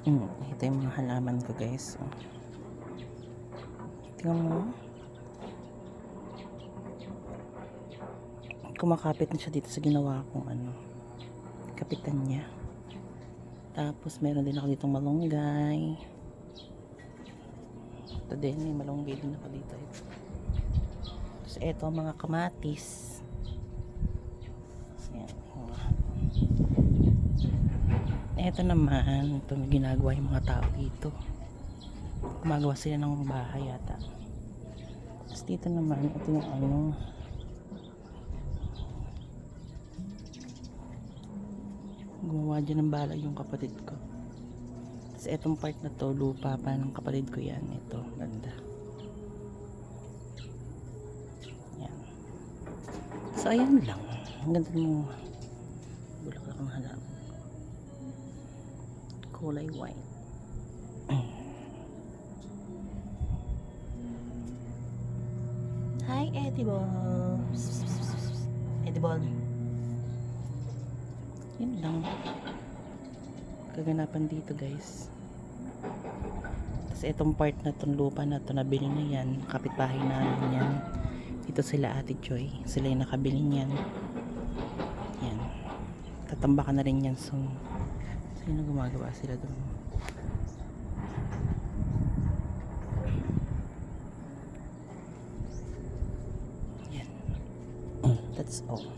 Mm, ito yung mga halaman ko guys. Oh. Tingnan mo. Kumakapit na siya dito sa ginawa kong ano. Kapitan niya. Tapos meron din ako ditong malunggay. Ito din, may malunggay din ako dito. Tapos ito mga kamatis. Ayan. mga- Ito naman, ito may ginagawa yung mga tao dito. Gumagawa sila ng bahay yata. Tapos dito naman, ito yung ano, gumawa dyan ng balag yung kapatid ko. Tapos etong part na to, lupa pa ng kapatid ko yan. Ito, ganda. Yan. So, ayan lang. Ang ganda mo. Bulaklak ng halaman. Kulay white. Hi, Edible. Edible. Yun lang. Kaganapan dito, guys. Tapos itong part na tong lupa na to nabili na yan. Kapitbahay namin yan. Dito sila Ate Joy. Sila yung nakabili niyan. Yan. Tatambakan na rin yan soon. Sino gumagawa sila doon? Yan. That's all.